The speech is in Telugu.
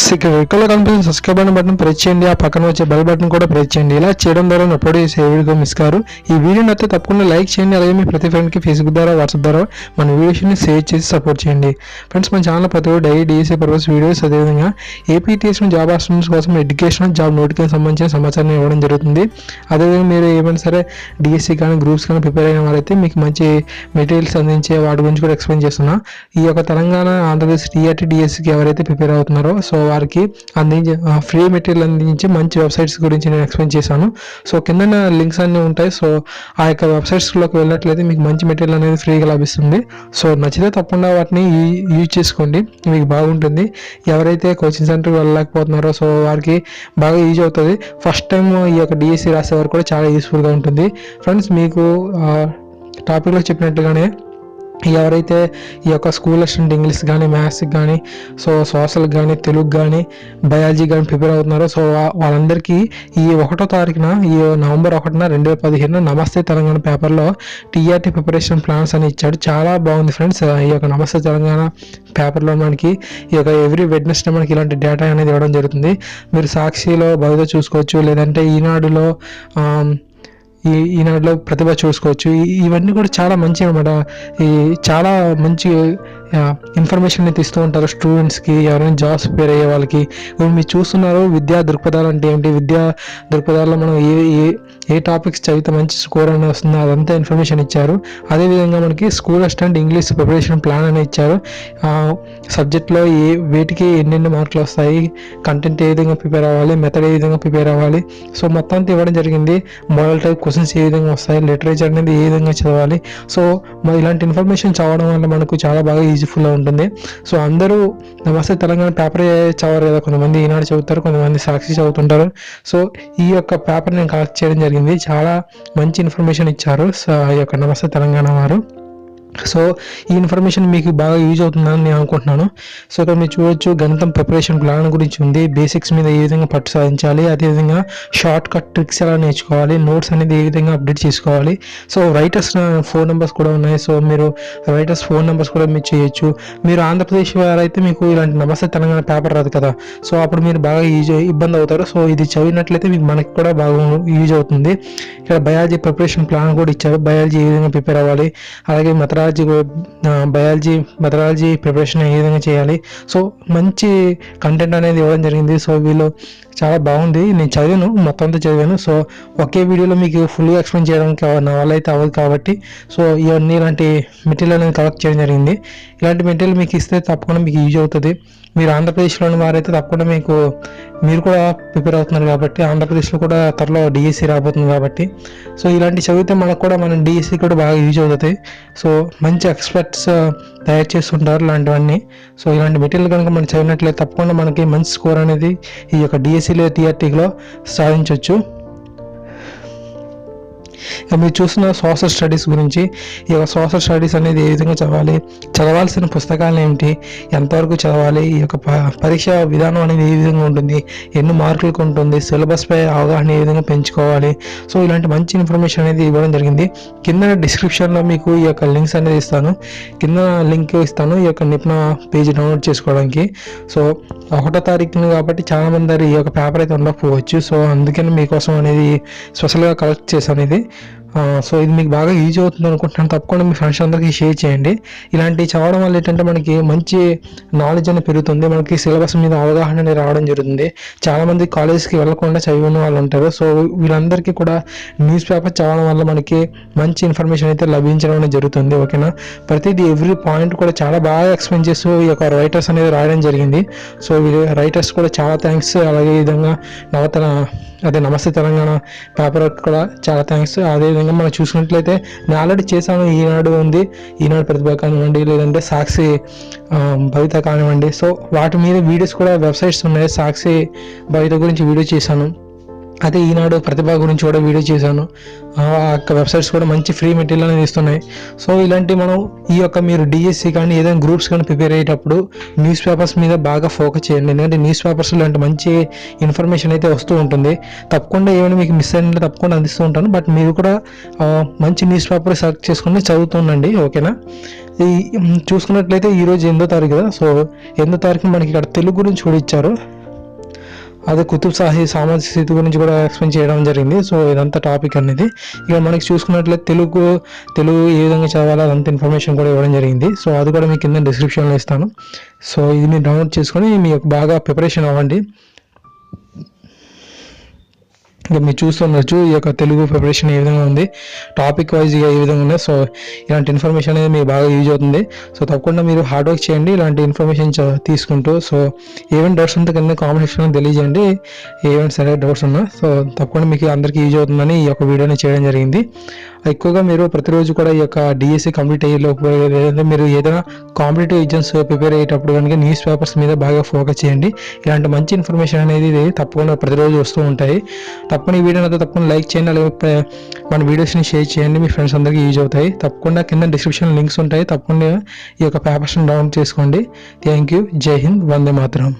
ఫ్రెండ్స్ ఇక్కడ రెక్కలో కనిపిస్తుంది సబ్స్క్రైబ్ అనే బటన్ ప్రెస్ చేయండి. ఆ పక్కన వచ్చే బెల్ బటన్ కూడా ప్రెస్ చేయండి. ఇలా చేయడం ద్వారా నేను అప్లోడ్ చేసే వీడియో మిస్ కారు. ఈ వీడియో నచ్చితే తప్పకుండా లైక్ చేయండి. అలాగే మీ ప్రతి ఫ్రెండ్కి ఫేస్బుక్ ద్వారా వాట్సాప్ ద్వారా మన వీడియోస్ని షేర్ చేసి సపోర్ట్ చేయండి. ఫ్రెండ్స్ మన ఛానల్ ప్రతి ఒక్కరు డైలీ డిఎస్ఏ పర్పస్ వీడియోస్ అదేవిధంగా ఏపీటీఎస్ జాబ్ ఆప్షన్స్ కోసం ఎడ్యుకేషన్ జాబ్ నోటిఫికేషన్ సంబంధించిన సమాచారం ఇవ్వడం జరుగుతుంది. అదేవిధంగా మీరు ఏమైనా సరే డిఎస్సీ కానీ గ్రూప్స్ కానీ ప్రిపేర్ అయిన వారైతే మీకు మంచి మెటీరియల్స్ అందించే వాటి గురించి కూడా ఎక్స్ప్లెయిన్ చేస్తున్నా. ఈ యొక్క తెలంగాణ ఆంధ్రప్రదేశ్ టీఆర్టీ డిఎస్సికి ఎవరైతే ప్రిపేర్ అవుతున్నారో సో వారికి అందించే ఫ్రీ మెటీరియల్ అందించి మంచి వెబ్సైట్స్ గురించి నేను ఎక్స్ప్లెయిన్ చేశాను. సో కింద లింక్స్ అన్నీ ఉంటాయి. సో ఆ యొక్క వెబ్సైట్స్లోకి వెళ్ళినట్లయితే మీకు మంచి మెటీరియల్ అనేది ఫ్రీగా లభిస్తుంది. సో నచ్చితే తప్పకుండా వాటిని యూజ్ చేసుకోండి. మీకు బాగుంటుంది. ఎవరైతే కోచింగ్ సెంటర్కి వెళ్ళలేకపోతున్నారో సో వారికి బాగా యూజ్ అవుతుంది. ఫస్ట్ టైం ఈ యొక్క డిఎస్సి రాసేవారు కూడా చాలా యూస్ఫుల్గా ఉంటుంది. ఫ్రెండ్స్ మీకు టాపిక్లో చెప్పినట్టుగానే ఎవరైతే ఈ యొక్క స్కూల్ స్టూడెంట్ ఇంగ్లీష్ కానీ మ్యాథ్స్కి కానీ సో సోషల్ కానీ తెలుగు కానీ బయాలజీ కానీ ప్రిపేర్ అవుతున్నారో సో వాళ్ళందరికీ ఈ ఒకటో తారీఖున ఈ నవంబర్ ఒకటిన రెండు వేల పదిహేను నమస్తే తెలంగాణ పేపర్లో టీఆర్టీ ప్రిపరేషన్ ప్లాన్స్ అని ఇచ్చాడు. చాలా బాగుంది ఫ్రెండ్స్. ఈ యొక్క నమస్తే తెలంగాణ పేపర్లో మనకి ఈ యొక్క ఎవ్రీ వెడ్నెస్డే మనకి ఇలాంటి డేటా అనేది ఇవ్వడం జరుగుతుంది. మీరు సాక్షిలో బయట చూసుకోవచ్చు. లేదంటే ఈనాడులో ఈ ఈనాడులో ప్రతిభ చూసుకోవచ్చు. ఇవన్నీ కూడా చాలా మంచి అనమాట ఈ చాలా మంచి ఇన్ఫర్మేషన్ అయితే ఇస్తూ ఉంటారు స్టూడెంట్స్కి ఎవరైనా జాబ్స్ ప్రిపేర్ అయ్యే వాళ్ళకి. ఇప్పుడు మీరు చూస్తున్నారు విద్యా దృక్పథాలు అంటే ఏంటి విద్యా దృక్పథాల్లో మనం ఏ ఏ ఏ టాపిక్స్ చదివితే మంచి స్కోర్ అనేది వస్తుందో అదంతా ఇన్ఫర్మేషన్ ఇచ్చారు. అదేవిధంగా మనకి school assistant English preparation plan అని ఇచ్చారు. సబ్జెక్ట్లో ఏ వేటికి ఎన్నెన్ని మార్కులు వస్తాయి కంటెంట్ ఏ విధంగా ప్రిపేర్ అవ్వాలి మెథడ్ ఏ విధంగా ప్రిపేర్ అవ్వాలి. సో మొత్తం అంతా ఇవ్వడం జరిగింది. మోడల్ టైప్ క్వశ్చన్స్ ఏ విధంగా వస్తాయి లిటరేచర్ అనేది ఏ విధంగా చదవాలి. సో మరి ఇలాంటి ఇన్ఫర్మేషన్ చదవడం వల్ల మనకు చాలా బాగా యూజ్ఫుల్గా ఉంటుంది. సో అందరూ నమస్తే తెలంగాణ పేపర్ చదవరు కదా కొంతమంది ఈనాడు చదువుతారు కొంతమంది సాక్షి చదువుతుంటారు. సో ఈ యొక్క పేపర్ నేను కలెక్ట్ చేయడం జరిగింది. చాలా మంచి ఇన్ఫర్మేషన్ ఇచ్చారు. సో ఈ యొక్క నమస్తే తెలంగాణ వారు. సో ఈ ఇన్ఫర్మేషన్ మీకు బాగా యూజ్ అవుతుందని నేను అనుకుంటున్నాను. సో ఇక్కడ మీరు చూడొచ్చు గణితం ప్రిపరేషన్ ప్లాన్ గురించి ఉంది. బేసిక్స్ మీద ఏ విధంగా పట్టు సాధించాలి అదేవిధంగా షార్ట్ కట్ ట్రిక్స్ ఎలా నేర్చుకోవాలి నోట్స్ అనేది ఏ విధంగా అప్డేట్ చేసుకోవాలి. సో రైటర్స్ ఫోన్ నెంబర్స్ కూడా ఉన్నాయి. సో మీరు రైటర్స్ ఫోన్ నెంబర్స్ కూడా మీరు చేయొచ్చు. మీరు ఆంధ్రప్రదేశ్ వారైతే మీకు ఇలాంటి నమస్తే తెలంగాణ పేపర్ రాదు కదా. సో అప్పుడు మీరు బాగా యూజ్ ఇబ్బంది అవుతారు. సో ఇది చదివినట్లయితే మీకు మనకి కూడా బాగా యూజ్ అవుతుంది. ఇక్కడ బయాలజీ ప్రిపరేషన్ ప్లాన్ కూడా ఇచ్చారు. బయాలజీ ఏ విధంగా ప్రిపేర్ అవ్వాలి అలాగే మెథడాలజీ బయాలజీ మెథడాలజీ ప్రిపరేషన్ ఏ విధంగా చేయాలి. సో మంచి కంటెంట్ అనేది ఇవ్వడం జరిగింది. సో వీళ్ళు చాలా బాగుంది. నేను చదివాను మొత్తం అంతా చదివాను. సో ఒకే వీడియోలో మీకు ఫుల్గా ఎక్స్ప్లెయిన్ చేయడానికి నా వల్ల అయితే అవ్వదు కాబట్టి సో ఇవన్నీ ఇలాంటి మెటీరియల్ అనేది కలెక్ట్ చేయడం జరిగింది. ఇలాంటి మెటీరియల్ మీకు ఇస్తే తప్పకుండా మీకు యూజ్ అవుతుంది. మీరు ఆంధ్రప్రదేశ్లోని వారైతే తప్పకుండా మీకు మీరు కూడా ప్రిపేర్ అవుతున్నారు కాబట్టి ఆంధ్రప్రదేశ్లో కూడా త్వరలో డిఎస్సి రాబోతుంది కాబట్టి. సో ఇలాంటి చదివితే మనకు కూడా మన డిఎస్సి కూడా బాగా యూజ్ అవుతుంది. సో మంచి ఎక్స్పర్ట్స్ తయారు చేస్తుంటారు ఇలాంటివన్నీ. సో ఇలాంటి మెటీరియల్ కనుక మనం చదివినట్లయితే తప్పకుండా మనకి మంచి స్కోర్ అనేది ఈ యొక్క డిఎస్సిలో టీఆర్టీలో సాధించవచ్చు ఇక మీరు చూస్తున్న సోషల్ స్టడీస్ గురించి ఈ యొక్క సోషల్ స్టడీస్ అనేది ఏ విధంగా చదవాలి చదవాల్సిన పుస్తకాలు ఏమిటి ఎంతవరకు చదవాలి ఈ యొక్క పరీక్ష విధానం అనేది ఏ విధంగా ఉంటుంది ఎన్ని మార్కులకు ఉంటుంది సిలబస్పై అవగాహన ఏ విధంగా పెంచుకోవాలి సో ఇలాంటి మంచి ఇన్ఫర్మేషన్ అనేది ఇవ్వడం జరిగింది. కింద డిస్క్రిప్షన్లో మీకు ఈ యొక్క లింక్స్ అనేది ఇస్తాను. కింద లింక్ ఇస్తాను ఈ యొక్క నిపుణ పేజ్ డౌన్లోడ్ చేసుకోవడానికి. సో ఒకటో తారీఖున కాబట్టి చాలా మంది ఈ యొక్క పేపర్ అయితే ఉండకపోవచ్చు. సో అందుకని మీకోసం అనేది స్పెషల్గా కలెక్ట్ చేశాను ఇది. సో ఇది మీకు బాగా యూజ్ అవుతుంది అనుకుంటున్నాను. తప్పకుండా మీ ఫ్రెండ్స్ అందరికీ షేర్ చేయండి. ఇలాంటి చదవడం వల్ల ఏంటంటే మనకి మంచి నాలెడ్జ్ అనేది పెరుగుతుంది. మనకి సిలబస్ మీద అవగాహన అనేది రావడం జరుగుతుంది. చాలామంది కాలేజ్కి వెళ్ళకుండా చదివిన వాళ్ళు ఉంటారు. సో వీళ్ళందరికీ కూడా న్యూస్ పేపర్ చదవడం వల్ల మనకి మంచి ఇన్ఫర్మేషన్ అయితే లభించడం అనేది జరుగుతుంది. ఓకేనా ప్రతిదీ ఎవ్రీ పాయింట్ కూడా చాలా బాగా ఎక్స్ప్లెయిన్ చేస్తూ ఈ యొక్క రైటర్స్ అనేది రాయడం జరిగింది. సో వీళ్ళు రైటర్స్ కూడా చాలా థ్యాంక్స్ అలాగే విధంగా నవతన అదే నమస్తే తెలంగాణ పేపర్ కూడా చాలా థ్యాంక్స్ అదేవిధంగా మనం చూసుకున్నట్లయితే నేను ఆల్రెడీ చేశాను ఈనాడు ఉంది. ఈనాడు ప్రతిభ కానివ్వండి లేదంటే సాక్షి భవిత కానివ్వండి. సో వాటి మీద వీడియోస్ కూడా వెబ్సైట్స్ ఉన్నాయి. సాక్షి భవిత గురించి వీడియో చేశాను. అదే ఈనాడు ప్రతిభ గురించి కూడా వీడియో చేశాను. ఆ యొక్క వెబ్సైట్స్ కూడా మంచి ఫ్రీ మెటీరియల్ అనేది ఇస్తున్నాయి. సో ఇలాంటి మనం ఈ యొక్క మీరు డిఎస్సి కానీ ఏదైనా గ్రూప్స్ కానీ ప్రిపేర్ అయ్యేటప్పుడు న్యూస్ పేపర్స్ మీద బాగా ఫోకస్ చేయండి. ఎందుకంటే న్యూస్ పేపర్స్ ఇలాంటి మంచి ఇన్ఫర్మేషన్ అయితే వస్తూ ఉంటుంది. తప్పకుండా ఏమైనా మీకు మిస్ అయినట్టు తప్పకుండా అందిస్తూ ఉంటాను. బట్ మీరు కూడా మంచి న్యూస్ పేపర్ సెలెక్ట్ చేసుకుని చదువుతుండండి ఓకేనా? ఈ చూసుకున్నట్లయితే ఈరోజు ఎనిమిదో తారీఖు కదా? సో ఎనిమిదో తారీఖు మనకి ఇక్కడ తెలుగు గురించి కూడా ఇచ్చారు. అదే కుతుబ్ సాహి సామాజిక స్థితి గురించి కూడా ఎక్స్ప్లెయిన్ చేయడం జరిగింది. సో ఇదంతా టాపిక్ అనేది ఇక మనకి చూసుకున్నట్లయితే తెలుగు తెలుగు ఏ విధంగా చదవాలో అదంతా ఇన్ఫర్మేషన్ కూడా ఇవ్వడం జరిగింది. సో అది కూడా మీకు కింద డిస్క్రిప్షన్లో ఇస్తాను. సో ఇది మీరు డౌన్లోడ్ చేసుకొని మీకు బాగా ప్రిపరేషన్ అవ్వండి. ఇంకా మీరు చూస్తుండొచ్చు ఈ యొక్క తెలుగు ప్రిపరేషన్ ఏ విధంగా ఉంది టాపిక్ వైజ్ ఏ విధంగా ఉంది. సో ఇలాంటి ఇన్ఫర్మేషన్ అనేది మీకు బాగా యూజ్ అవుతుంది. సో తప్పకుండా మీరు హార్డ్ వర్క్ చేయండి ఇలాంటి ఇన్ఫర్మేషన్ తీసుకుంటూ సో ఏమైనా డౌట్స్ ఉంటే కింద కామెంట్ సెక్షన్లో తెలియజేయండి. ఏమైనా సరే డౌట్స్ ఉన్నా సో తప్పకుండా మీకు అందరికీ యూజ్ అవుతుందని ఈ యొక్క వీడియోని చేయడం జరిగింది. ఎక్కువగా మీరు ప్రతిరోజు కూడా ఈ యొక్క డిఎస్సి కంప్లీట్ అయ్యేలోపు లేదంటే మీరు ఏదైనా కాంపిటేటివ్ ఎగ్జామ్స్ ప్రిపేర్ అయ్యేటప్పుడు కనుక న్యూస్ పేపర్స్ మీద బాగా ఫోకస్ చేయండి. ఇలాంటి మంచి ఇన్ఫర్మేషన్ అనేది తప్పకుండా ప్రతిరోజు వస్తూ ఉంటాయి. తప్పకుండా ఈ వీడియోని అయితే తప్పకుండా లైక్ చేయండి. అలాగే మన వీడియోస్ని షేర్ చేయండి. మీ ఫ్రెండ్స్ అందరికీ యూజ్ అవుతాయి. తప్పకుండా కింద డిస్క్రిప్షన్ లింక్స్ ఉంటాయి. తప్పకుండా ఈ యొక్క పేపర్స్ని డౌన్లోడ్ చేసుకోండి. థ్యాంక్ యూ జై హింద్ వందే మాత్రం